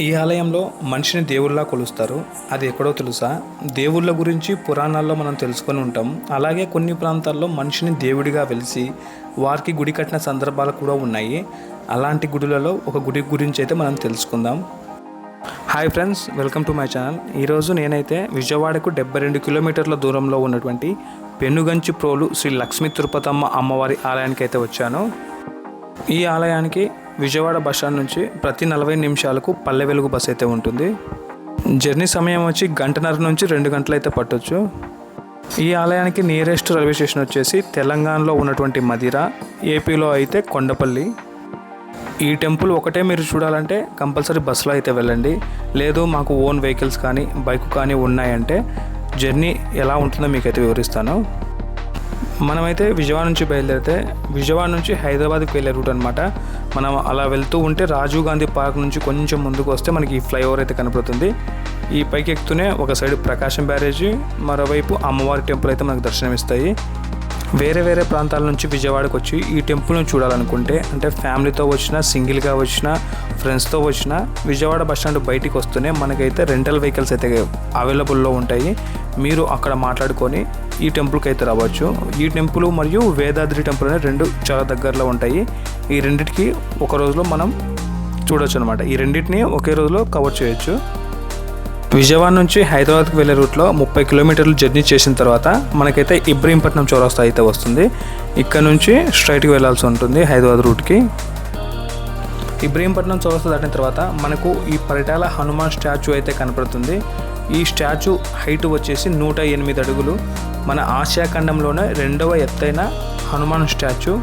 ఈ ఆలయంలో మనిషిని దేవుళ్ళ కొలుస్తారు. అది ఎక్కడో తెలుసా? దేవుళ్ళ గురించి పురాణాల్లో మనం తెలుసుకొని ఉంటాం. అలాగే కొన్ని ప్రాంతాల్లో మనిషిని దేవుడిగా వెలిసి వారికి గుడి కట్టిన సందర్భాలు కూడా ఉన్నాయి. అలాంటి గుడులలో ఒక గుడి గురించి అయితే మనం తెలుసుకుందాం. Hi friends welcome to my channel ఈరోజు నేనైతే విజయవాడకు డెబ్బై రెండు కిలోమీటర్ల దూరంలో ఉన్నటువంటి పెనుగంచి ప్రోలు శ్రీ లక్ష్మీ తిరుపతమ్మ అమ్మవారి ఆలయానికి అయితే వచ్చాను. ఈ ఆలయానికి విజయవాడ బస్ స్టాండ్ నుంచి ప్రతి నలభై నిమిషాలకు పల్లె వెలుగు బస్ అయితే ఉంటుంది. జర్నీ సమయం వచ్చి గంటన్నర నుంచి రెండు గంటలు అయితే పట్టొచ్చు. ఈ ఆలయానికి నియరెస్ట్ రైల్వే స్టేషన్ వచ్చేసి తెలంగాణలో ఉన్నటువంటి మదిర ఏపీలో అయితే కొండపల్లి. ఈ టెంపుల్ ఒకటే మీరు చూడాలంటే కంపల్సరీ బస్సులో అయితే వెళ్ళండి. లేదు మాకు ఓన్ వెహికల్స్ కానీ బైక్ కానీ ఉన్నాయంటే జర్నీ ఎలా ఉంటుందో మీకైతే వివరిస్తాను. మనమైతే విజయవాడ నుంచి బయలుదేరితే విజయవాడ నుంచి హైదరాబాద్కి వెళ్ళే రూట్ అనమాట మనం అలా వెళ్తూ ఉంటే రాజీవ్ గాంధీ పార్క్ నుంచి కొంచెం ముందుకు వస్తే మనకి ఈ ఫ్లైఓవర్ అయితే కనపడుతుంది. ఈ పైకి ఎక్కుతూనే ఒక సైడ్ ప్రకాశం బ్యారేజీ మరోవైపు అమ్మవారి టెంపుల్ అయితే మనకు దర్శనమిస్తాయి. వేరే వేరే ప్రాంతాల నుంచి విజయవాడకు వచ్చి ఈ టెంపుల్ని చూడాలనుకుంటే అంటే ఫ్యామిలీతో వచ్చినా సింగిల్గా వచ్చినా ఫ్రెండ్స్తో వచ్చినా విజయవాడ బస్ స్టాండ్ బయటికి వస్తూనే మనకైతే రెంటల్ వెహికల్స్ అయితే అవైలబుల్లో ఉంటాయి. మీరు అక్కడ మాట్లాడుకొని ఈ టెంపుల్కి అయితే రావచ్చు. ఈ టెంపుల్ మరియు వేదాద్రి టెంపుల్ అనే రెండు చాలా దగ్గరలో ఉంటాయి. ఈ రెండిటికి ఒక రోజులో మనం చూడొచ్చు అనమాట ఈ రెండింటిని ఒకే రోజులో కవర్ చేయొచ్చు. విజయవాడ నుంచి హైదరాబాద్కి వెళ్ళే రూట్లో ముప్పై కిలోమీటర్లు జర్నీ చేసిన తర్వాత మనకైతే ఇబ్రహీంపట్నం చౌరస్తా అయితే వస్తుంది. ఇక్కడ నుంచి స్ట్రైట్కి వెళ్ళాల్సి ఉంటుంది హైదరాబాద్ రూట్కి. ఇబ్రహీంపట్నం చౌరస్తా దాటిన తర్వాత మనకు ఈ పరిటాల హనుమాన్ స్టాచ్యూ అయితే కనపడుతుంది. ఈ స్టాచ్యూ హైట్ వచ్చేసి నూట ఎనిమిది అడుగులు. మన ఆసియా ఖండంలోనే రెండవ ఎత్తైన హనుమాన్ స్టాచ్యూ.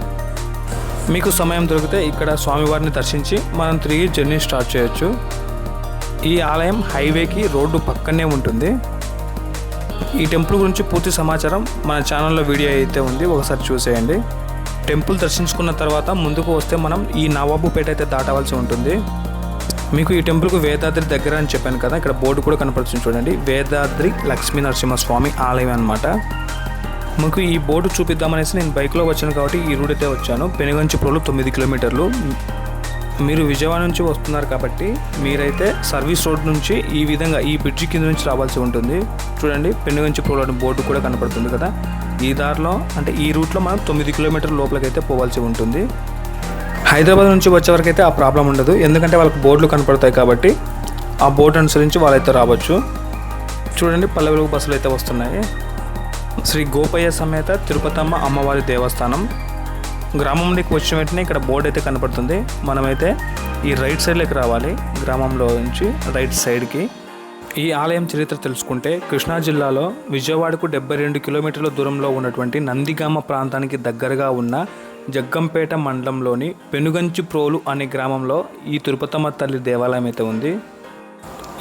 మీకు సమయం దొరికితే ఇక్కడ స్వామివారిని దర్శించి మనం తిరిగి జర్నీ స్టార్ట్ చేయొచ్చు. ఈ ఆలయం హైవేకి రోడ్డు పక్కనే ఉంటుంది. ఈ టెంపుల్ గురించి పూర్తి సమాచారం మన ఛానల్లో వీడియో అయితే ఉంది ఒకసారి చూసేయండి. టెంపుల్ దర్శించుకున్న తర్వాత ముందుకు వస్తే మనం ఈ నవాబుపేట అయితే దాటవలసి ఉంటుంది. మీకు ఈ టెంపుల్కు వేదాద్రి దగ్గర అని చెప్పాను కదా ఇక్కడ బోర్డు కూడా కనపడుతుంది చూడండి. వేదాద్రి లక్ష్మీ నరసింహస్వామి ఆలయం అనమాట మీకు ఈ బోర్డు చూపిద్దామనేసి నేను బైక్లో వచ్చాను కాబట్టి ఈ రూట్ అయితే వచ్చాను. పెనుగంచిప్రోలు తొమ్మిది కిలోమీటర్లు. మీరు విజయవాడ నుంచి వస్తున్నారు కాబట్టి మీరైతే సర్వీస్ రోడ్ నుంచి ఈ విధంగా ఈ బ్రిడ్జి కింద నుంచి రావాల్సి ఉంటుంది. చూడండి పెనుగంచి అనే బోర్డు కూడా కనపడుతుంది కదా. ఈ దారిలో అంటే ఈ రూట్లో మనం తొమ్మిది కిలోమీటర్ల లోపలికైతే పోవాల్సి ఉంటుంది. హైదరాబాద్ నుంచి వచ్చే వరకు అయితే ఆ ప్రాబ్లం ఉండదు. ఎందుకంటే వాళ్ళకి బోర్డులు కనపడతాయి కాబట్టి ఆ బోర్డు అనుసరించి వాళ్ళైతే రావచ్చు. చూడండి పల్లెవెలుగు బస్సులు అయితే వస్తున్నాయి. శ్రీ గోపయ్య సమేత తిరుపతమ్మ అమ్మవారి దేవస్థానం. గ్రామంలోకి వచ్చిన వెంటనే ఇక్కడ బోర్డు అయితే కనపడుతుంది. మనమైతే ఈ రైట్ సైడ్లోకి రావాలి. గ్రామంలో నుంచి రైట్ సైడ్కి. ఈ ఆలయం చరిత్ర తెలుసుకుంటే కృష్ణా జిల్లాలో విజయవాడకు డెబ్బై రెండు కిలోమీటర్ల దూరంలో ఉన్నటువంటి నందిగామ ప్రాంతానికి దగ్గరగా ఉన్న జగ్గంపేట మండలంలోని పెనుగంచి ప్రోలు అనే గ్రామంలో ఈ తిరుపతమ్మ తల్లి దేవాలయం అయితే ఉంది.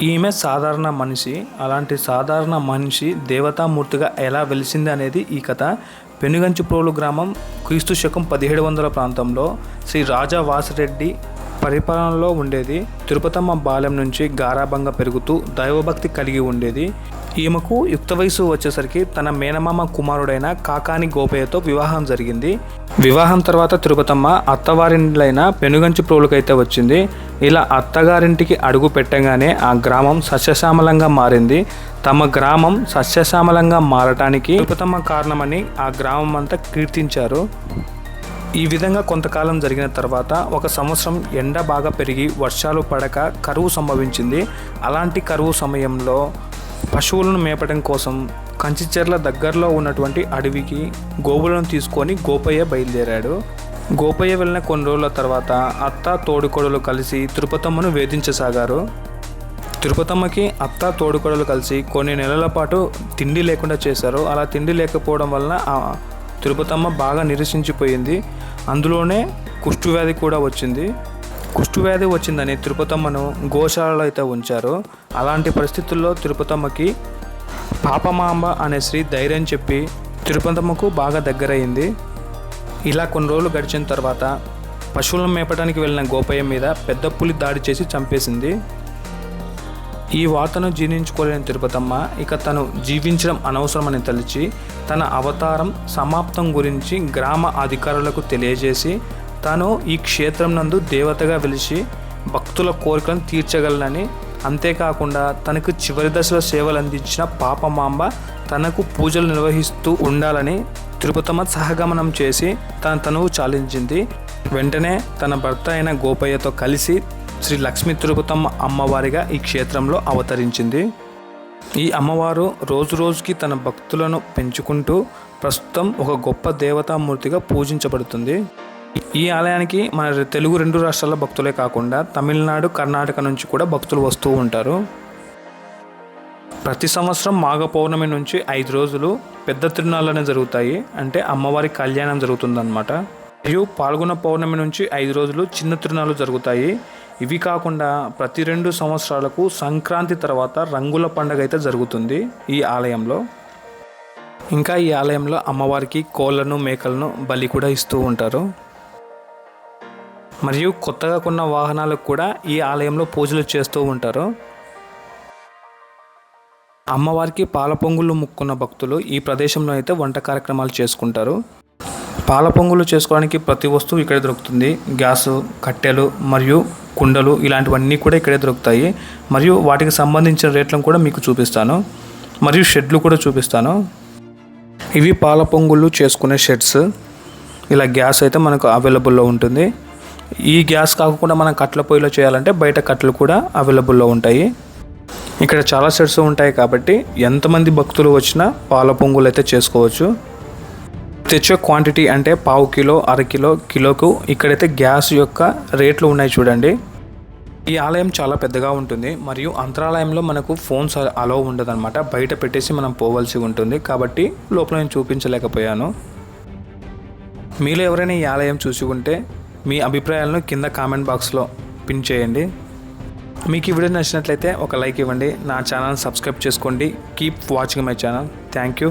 ఈమె సాధారణ మనిషి. అలాంటి సాధారణ మనిషి దేవతామూర్తిగా ఎలా వెలిసింది అనేది ఈ కథ. పెనుగంచిప్రోలు గ్రామం క్రీస్తు శకం పదిహేడు వందల ప్రాంతంలో శ్రీ రాజా వాసిరెడ్డి పరిపాలనలో ఉండేది. తిరుపతమ్మ బాల్యం నుంచి గారాభంగా పెరుగుతూ దైవభక్తి కలిగి ఉండేది. ఈమెకు యుక్త వయసు వచ్చేసరికి తన మేనమామ కుమారుడైన కాకాని గోపయ్యతో వివాహం జరిగింది. వివాహం తర్వాత తిరుపతమ్మ అత్తవారింట్లైన పెనుగంచి ప్రోలుకైతే వచ్చింది. ఇలా అత్తగారింటికి అడుగు పెట్టగానే ఆ గ్రామం సస్యశ్యామలంగా మారింది. తమ గ్రామం సస్యశ్యామలంగా మారటానికి తిరుపతమ్మ కారణమని ఆ గ్రామం అంతా కీర్తించారు. ఈ విధంగా కొంతకాలం జరిగిన తర్వాత ఒక సంవత్సరం ఎండ బాగా పెరిగి వర్షాలు పడక కరువు సంభవించింది. అలాంటి కరువు సమయంలో పశువులను మేపడం కోసం కంచిచెర్ల దగ్గరలో ఉన్నటువంటి అడవికి గోవులను తీసుకొని గోపయ్య బయలుదేరాడు. గోపయ్య వెళ్ళిన కొన్ని రోజుల తర్వాత అత్త తోడుకోడలు కలిసి తిరుపతమ్మను వేధించసాగారు. తిరుపతమ్మకి అత్త తోడుకోడలు కలిసి కొన్ని నెలల పాటు తిండి లేకుండా చేశారు. అలా తిండి లేకపోవడం వలన తిరుపతమ్మ బాగా నిరసించిపోయింది. అందులోనే కుష్ఠువ్యాధి కూడా వచ్చింది. కుష్ఠవ్యాధి వచ్చిందని తిరుపతమ్మను గోశాలలో అయితే ఉంచారు. అలాంటి పరిస్థితుల్లో తిరుపతమ్మకి పాపమాంబ అనే స్త్రీ ధైర్యం చెప్పి తిరుపతమ్మకు బాగా దగ్గరయింది. ఇలా కొన్ని రోజులు గడిచిన తర్వాత పశువులను మేపడానికి వెళ్ళిన గోపయ్య మీద పెద్ద పులి దాడి చేసి చంపేసింది. ఈ వార్తను జీర్ణించుకోలేని తిరుపతమ్మ ఇక తను జీవించడం అనవసరమని తలిచి తన అవతారం సమాప్తం గురించి గ్రామ అధికారులకు తెలియజేసి తాను ఈ క్షేత్రం నందు దేవతగా వెలిసి భక్తుల కోరికలను తీర్చగలనని. అంతేకాకుండా తనకు చివరి దశలో సేవలు అందించిన పాపమాంబ తనకు పూజలు నిర్వహిస్తూ ఉండాలని తిరుపతమ్మ సహగమనం చేసి తన తనువు చాలించింది. వెంటనే తన భర్త అయిన గోపయ్యతో కలిసి శ్రీ లక్ష్మీ తిరుపతమ్మ అమ్మవారిగా ఈ క్షేత్రంలో అవతరించింది. ఈ అమ్మవారు రోజు రోజుకి తన భక్తులను పెంచుకుంటూ ప్రస్తుతం ఒక గొప్ప దేవతామూర్తిగా పూజించబడుతుంది. ఈ ఆలయానికి మన తెలుగు రెండు రాష్ట్రాల భక్తులే కాకుండా తమిళనాడు కర్ణాటక నుంచి కూడా భక్తులు వస్తూ ఉంటారు. ప్రతి సంవత్సరం మాఘ పౌర్ణమి నుంచి ఐదు రోజులు పెద్ద తిరునాళ్ళనే జరుగుతాయి. అంటే అమ్మవారి కళ్యాణం జరుగుతుందన్నమాట. మరియు పాల్గొన పౌర్ణమి నుంచి ఐదు రోజులు చిన్న తిరునాళ్ళు జరుగుతాయి. ఇవి కాకుండా ప్రతి రెండు సంవత్సరాలకు సంక్రాంతి తర్వాత రంగుల పండుగ అయితే జరుగుతుంది ఈ ఆలయంలో. ఇంకా ఈ ఆలయంలో అమ్మవారికి కోళ్ళను మేకలను బలి కూడా ఇస్తూ ఉంటారు. మరియు కొత్తగా కొన్న వాహనాలకు కూడా ఈ ఆలయంలో పూజలు చేస్తూ ఉంటారు. అమ్మవారికి పాల పొంగులు ముక్కున్న భక్తులు ఈ ప్రదేశంలో అయితే వంట కార్యక్రమాలు చేసుకుంటారు. పాల పొంగులు చేసుకోవడానికి ప్రతి వస్తువు ఇక్కడే దొరుకుతుంది. గ్యాసు కట్టెలు మరియు కుండలు ఇలాంటివన్నీ కూడా ఇక్కడే దొరుకుతాయి. మరియు వాటికి సంబంధించిన రేట్లను కూడా మీకు చూపిస్తాను. మరియు షెడ్లు కూడా చూపిస్తాను. ఇవి పాల పొంగులు చేసుకునే షెడ్స్. ఇలా గ్యాస్ అయితే మనకు అవైలబుల్లో ఉంటుంది. ఈ గ్యాస్ కాకుండా మనం కట్టెల పొయ్యిలో చేయాలంటే బయట కట్టెలు కూడా అవైలబుల్లో ఉంటాయి. ఇక్కడ చాలా సెట్స్ ఉంటాయి కాబట్టి ఎంతమంది భక్తులు వచ్చినా పాల పొంగులు అయితే చేసుకోవచ్చు. తెచ్చే క్వాంటిటీ అంటే పావు కిలో అర కిలో కిలోకు ఇక్కడైతే గ్యాస్ యొక్క రేట్లు ఉన్నాయి చూడండి. ఈ ఆలయం చాలా పెద్దగా ఉంటుంది. మరియు అంతరాలయంలో మనకు ఫోన్స్ అలో ఉండదన్నమాట. బయట పెట్టేసి మనం పోవలసి ఉంటుంది. కాబట్టి లోపల నేను చూపించలేకపోయాను. మీలో ఎవరైనా ఈ ఆలయం చూసి ఉంటే మీ అభిప్రాయాలను కింద కామెంట్ బాక్స్లో పిన్ చేయండి. మీకు ఈ వీడియో నచ్చినట్లయితే ఒక లైక్ ఇవ్వండి. నా ఛానల్ సబ్స్క్రైబ్ చేసుకోండి. Keep watching my channel. Thank you.